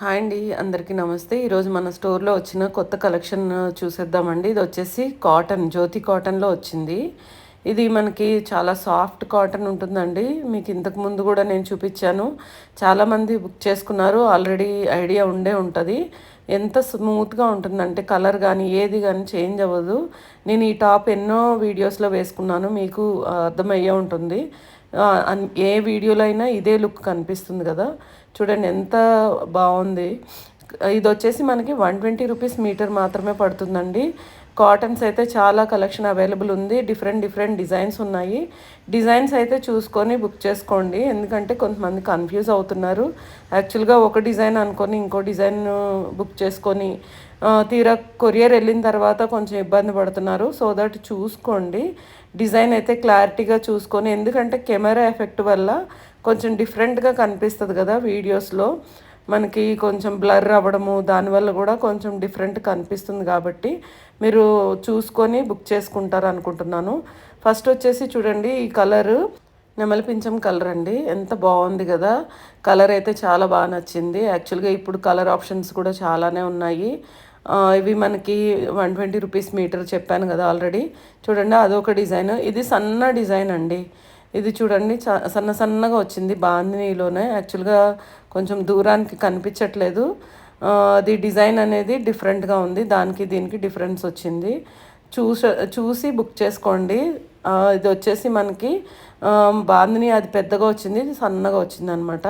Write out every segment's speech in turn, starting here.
Hi అండి అందరికీ నమస్తే. ఈరోజు మన స్టోర్లో వచ్చిన కొత్త కలెక్షన్ చూసేద్దామండి. ఇది వచ్చేసి కాటన్ జ్యోతి కాటన్లో వచ్చింది. ఇది మనకి చాలా సాఫ్ట్ కాటన్ ఉంటుందండి. మీకు ఇంతకు ముందు కూడా నేను చూపించాను. చాలామంది బుక్ చేసుకున్నారు ఆల్రెడీ ఐడియా ఉండే ఉంటుంది. ఎంత స్మూత్గా ఉంటుందంటే కలర్ కానీ ఏది కానీ చేంజ్ అవ్వదు. నేను ఈ టాప్ ఎన్నో వీడియోస్లో వేసుకున్నాను మీకు అర్థమయ్యే ఉంటుంది. ఏ వీడియోలో అయినా ఇదే లుక్ కనిపిస్తుంది కదా. చూడండి ఎంత బాగుంది. ఇది వచ్చేసి మనకి వన్ ట్వంటీ రూపీస్ మీటర్ మాత్రమే పడుతుందండి. కాటన్స్ అయితే చాలా కలెక్షన్ అవైలబుల్ ఉంది. డిఫరెంట్ డిఫరెంట్ డిజైన్స్ ఉన్నాయి. డిజైన్స్ అయితే చూసుకొని బుక్ చేసుకోండి. ఎందుకంటే కొంతమంది కన్ఫ్యూజ్ అవుతున్నారు. యాక్చువల్గా ఒక డిజైన్ అనుకొని ఇంకో డిజైన్ బుక్ చేసుకొని తీరా కొరియర్ వెళ్ళిన తర్వాత కొంచెం ఇబ్బంది పడుతున్నారు. సో దట్ చూసుకోండి. డిజైన్ అయితే క్లారిటీగా చూసుకొని ఎందుకంటే కెమెరా ఎఫెక్ట్ వల్ల కొంచెం డిఫరెంట్గా కనిపిస్తుంది కదా వీడియోస్లో మనకి కొంచెం బ్లర్ అవ్వడము దానివల్ల కూడా కొంచెం డిఫరెంట్ కనిపిస్తుంది కాబట్టి మీరు చూసుకొని బుక్ చేసుకుంటారు అనుకుంటున్నాను. ఫస్ట్ వచ్చేసి చూడండి ఈ కలరు నెమలి పింఛం కలర్ అండి. ఎంత బాగుంది కదా. కలర్ అయితే చాలా బాగా నచ్చింది. యాక్చువల్గా ఇప్పుడు కలర్ ఆప్షన్స్ కూడా చాలానే ఉన్నాయి. ఇవి మనకి వన్ ట్వంటీ రూపీస్ మీటర్ చెప్పాను కదా ఆల్రెడీ. చూడండి అదొక డిజైన్. ఇది సన్న డిజైన్ అండి. ఇది చూడండి సన్న సన్నగా వచ్చింది బాందినీలోనే యాక్చువల్గా కొంచెం దూరానికి కనిపించట్లేదు. అది డిజైన్ అనేది డిఫరెంట్గా ఉంది. దానికి దీనికి డిఫరెన్స్ వచ్చింది. చూస చూసి బుక్ చేసుకోండి. ఇది వచ్చేసి మనకి బాందిని అది పెద్దగా వచ్చింది సన్నగా వచ్చింది అనమాట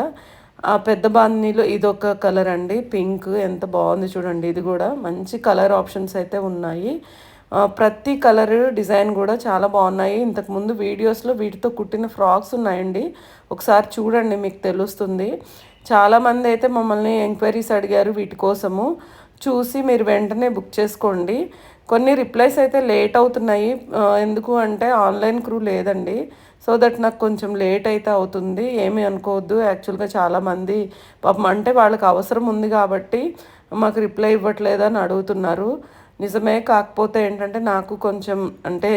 ఆ పెద్ద బాందినీలో ఇది ఒక కలర్ అండి పింక్. ఎంత బాగుంది చూడండి ఇది కూడా. మంచి కలర్ ఆప్షన్స్ అయితే ఉన్నాయి. ప్రతి కలర్ డిజైన్ కూడా చాలా బాగున్నాయి. ఇంతకుముందు వీడియోస్లో వీటితో కుట్టిన ఫ్రాక్స్ ఉన్నాయండి. ఒకసారి చూడండి మీకు తెలుస్తుంది. చాలామంది అయితే మమ్మల్ని ఎంక్వైరీస్ అడిగారు వీటి కోసము. చూసి మీరు వెంటనే బుక్ చేసుకోండి. కొన్ని రిప్లైస్ అయితే లేట్ అవుతున్నాయి. ఎందుకు అంటే ఆన్లైన్ క్రూ లేదండి. సో దట్ నాకు కొంచెం లేట్ అయితే అవుతుంది. ఏమీ అనుకోవద్దు. యాక్చువల్గా చాలామంది పాపం అంటే వాళ్ళకి అవసరం ఉంది కాబట్టి మాకు రిప్లై ఇవ్వట్లేదని అడుగుతున్నారు. నిజమే కాకపోతే ఏంటంటే నాకు కొంచెం అంటే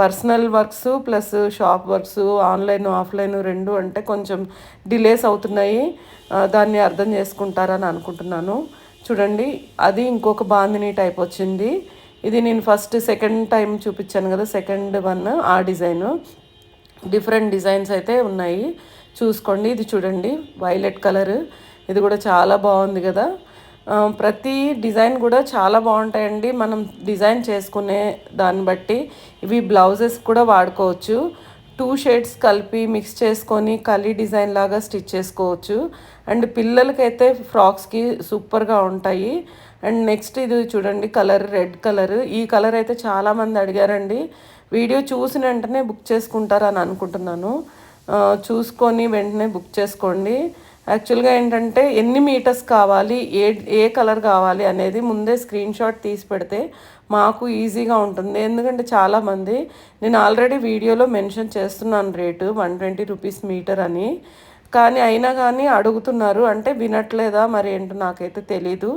personal works plus shop works online offline రెండు అంటే కొంచెం డిలేస్ అవుతున్నాయి. దాన్ని అర్థం చేసుకుంటారని అనుకుంటున్నాను. చూడండి అది ఇంకొక బాందిని టైప్ వచ్చింది. ఇది నేను ఫస్ట్ సెకండ్ టైం చూపించాను కదా సెకండ్ వన్ ఆ డిజైన్. డిఫరెంట్ డిజైన్స్ అయితే ఉన్నాయి. చూసుకోండి ఇది చూడండి వైలెట్ కలర్. ఇది కూడా చాలా బాగుంది కదా. ప్రతి డిజైన్ కూడా చాలా బాగుంటాయండి. మనం డిజైన్ చేసుకునే దాన్ని బట్టి ఇవి బ్లౌజెస్ కూడా వాడుకోవచ్చు. టూ షేడ్స్ కలిపి మిక్స్ చేసుకొని కలీ డిజైన్ లాగా స్టిచ్ చేసుకోవచ్చు. అండ్ పిల్లలకైతే ఫ్రాక్స్కి సూపర్గా ఉంటాయి. అండ్ నెక్స్ట్ ఇది చూడండి కలర్ రెడ్ కలర్. ఈ కలర్ అయితే చాలామంది అడిగారండి. వీడియో చూసిన వెంటనే బుక్ చేసుకుంటారని అనుకుంటున్నాను. చూసుకొని వెంటనే బుక్ చేసుకోండి. యాక్చువల్గా ఏంటంటే ఎన్ని మీటర్స్ కావాలి ఏ ఏ కలర్ కావాలి అనేది ముందే స్క్రీన్ షాట్ తీసి పెడితే మాకు ఈజీగా ఉంటుంది. ఎందుకంటే చాలామంది నేను ఆల్రెడీ వీడియోలో మెన్షన్ చేస్తున్నాను rate one twenty rupees metre అని. కానీ అయినా కానీ అడుగుతున్నారు. అంటే వినట్లేదా మరి ఏంటో నాకైతే తెలీదు.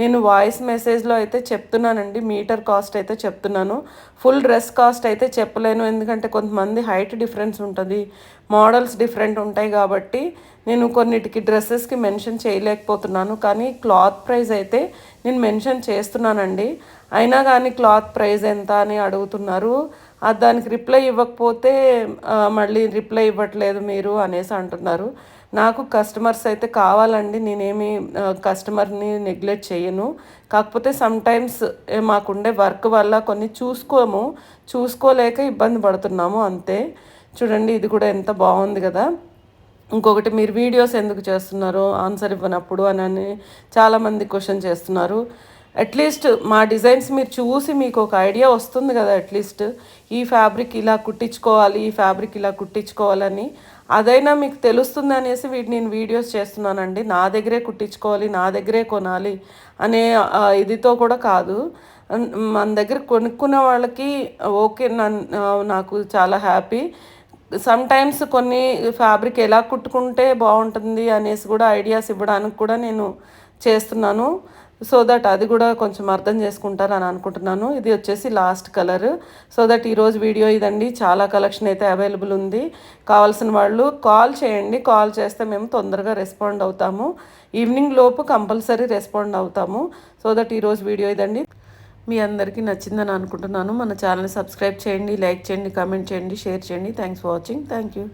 నేను వాయిస్ మెసేజ్లో అయితే చెప్తున్నానండి. మీటర్ కాస్ట్ అయితే చెప్తున్నాను. ఫుల్ డ్రెస్ కాస్ట్ అయితే చెప్పలేను. ఎందుకంటే కొంతమంది హైట్ డిఫరెన్స్ ఉంటుంది. మోడల్స్ డిఫరెంట్ ఉంటాయి కాబట్టి నేను కొన్నిటికి డ్రెస్సెస్కి మెన్షన్ చేయలేకపోతున్నాను. కానీ క్లాత్ ప్రైస్ అయితే నేను మెన్షన్ చేస్తున్నానండి. అయినా కానీ క్లాత్ ప్రైస్ ఎంత అని అడుగుతున్నారు. దానికి రిప్లై ఇవ్వకపోతే మళ్ళీ రిప్లై ఇవ్వట్లేదు మీరు అనేసి అంటున్నారు. నాకు కస్టమర్స్ అయితే కావాలండి నేనేమి కస్టమర్ని నెగ్లెక్ట్ చేయను. కాకపోతే సమ్టైమ్స్ మాకుండే వర్క్ వల్ల కొన్ని చూసుకోము. చూసుకోలేక ఇబ్బంది పడుతున్నాము అంతే. చూడండి ఇది కూడా ఎంత బాగుంది కదా. ఇంకొకటి మీరు వీడియోస్ ఎందుకు చేస్తున్నారు? ఆన్సర్ ఇవ్వనప్పుడు అని చాలామంది క్వశ్చన్ చేస్తున్నారు. అట్లీస్ట్ మా డిజైన్స్ మీరు చూసి మీకు ఒక ఐడియా వస్తుంది కదా అట్లీస్ట్ ఈ ఫ్యాబ్రిక్ ఇలా కుట్టించుకోవాలి ఈ ఫ్యాబ్రిక్ ఇలా కుట్టించుకోవాలని. అదైనా మీకు తెలుస్తుంది అనేసి వీటి నేను వీడియోస్ చేస్తున్నానండి. నా దగ్గరే కుట్టించుకోవాలి నా దగ్గరే కొనాలి అనే ఇదితో కూడా కాదు. మన దగ్గర కొనుక్కున్న వాళ్ళకి ఓకే నాకు చాలా హ్యాపీ సమ్ టైమ్స్ కొన్ని ఫ్యాబ్రిక్ ఎలా కుట్టుకుంటే బాగుంటుంది అనేసి కూడా ఐడియాస్ ఇవ్వడానికి కూడా నేను చేస్తున్నాను. సో దట్ అది కూడా కొంచెం అర్థం చేసుకుంటారని అనుకుంటున్నాను. ఇది వచ్చేసి లాస్ట్ కలర్. సో దట్ ఈరోజు వీడియో ఇదండి. చాలా కలెక్షన్ అయితే అవైలబుల్ ఉంది. కావాల్సిన వాళ్ళు కాల్ చేయండి. కాల్ చేస్తే మేము తొందరగా రెస్పాండ్ అవుతాము. ఈవినింగ్ లోపు కంపల్సరీ రెస్పాండ్ అవుతాము. సో దట్ ఈరోజు వీడియో ఇదండి. మీ అందరికీ నచ్చిందని అనుకుంటున్నాను. మన ఛానల్ సబ్స్క్రైబ్ చేయండి లైక్ చేయండి కామెంట్ చేయండి షేర్ చేయండి. Thanks for watching. Thank you.